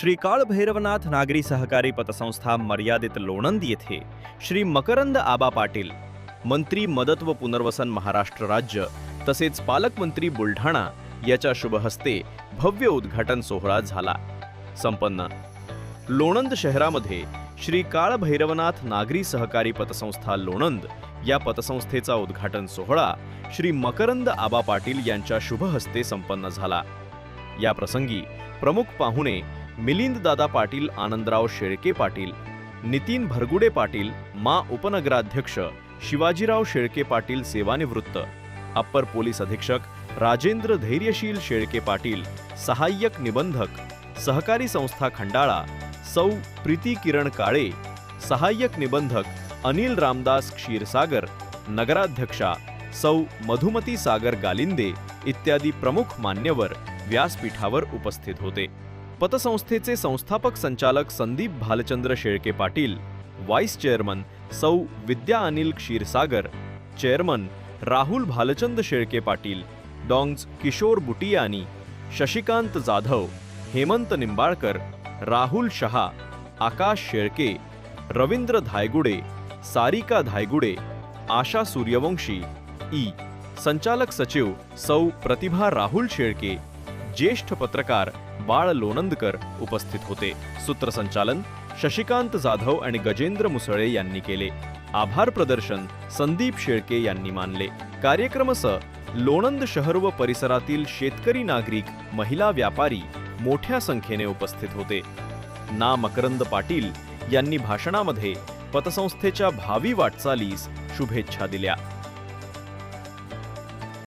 श्री काळ भैरवनाथ नागरी सहकारी पतसंस्था मर्यादित लोणंद येथे श्री मकरंद आबा पाटील मंत्री मदत व पुनर्वसन महाराष्ट्र राज्य तसेच पालकमंत्री बुलढाणा याच्या शुभहस्ते भव्य उद्घाटन सोहळा झाला. संपन्न. लोणंद शहरामध्ये श्री काळ भैरवनाथ नागरी सहकारी पतसंस्था लोणंद या पतसंस्थेचा उद्घाटन सोहळा श्री मकरंद आबा पाटील यांच्या शुभहस्ते संपन्न झाला. या प्रसंगी प्रमुख पाहुणे मिलिंददादा पाटील आनंदराव शेळके पाटील नितीन भरगुडे पाटील मा उपनगराध्यक्ष शिवाजीराव शेळके पाटील सेवानिवृत्त अप्पर पोलीस अधीक्षक राजेंद्र धैर्यशील शेळके पाटील सहाय्यक निबंधक सहकारी संस्था खंडाळा सौ प्रीती किरण काळे सहाय्यक निबंधक अनिल रामदास क्षीरसागर नगराध्यक्षा सौ मधुमती सागर गालिंदे इत्यादी प्रमुख मान्यवर व्यासपीठावर उपस्थित होते. पतसंस्थेचे संस्थापक संचालक संदीप भालचंद्र शेळके पाटील व्हाईस चेअरमन सौ विद्या अनिल क्षीरसागर चेअरमन राहुल भालचंद शेळके पाटील डॉंग्ज किशोर बुटियानी शशिकांत जाधव हेमंत निंबाळकर राहुल शहा आकाश शेळके रवींद्र धायगुडे सारिका धायगुडे आशा सूर्यवंशी ई. संचालक सचिव सौ प्रतिभा राहुल शेळके ज्येष्ठ पत्रकार बाळ लोणंदकर उपस्थित होते. सूत्रसंचालन शशिकांत जाधव आणि गजेंद्र मुसळे यांनी केले. आभार प्रदर्शन संदीप शेळके यांनी मानले. कार्यक्रमसह लोणंद शहर व परिसरातील शेतकरी नागरिक महिला व्यापारी मोठ्या संख्येने उपस्थित होते. ना मकरंद पाटील यांनी भाषणामध्ये पतसंस्थेच्या भावी वाटचालीस शुभेच्छा दिल्या.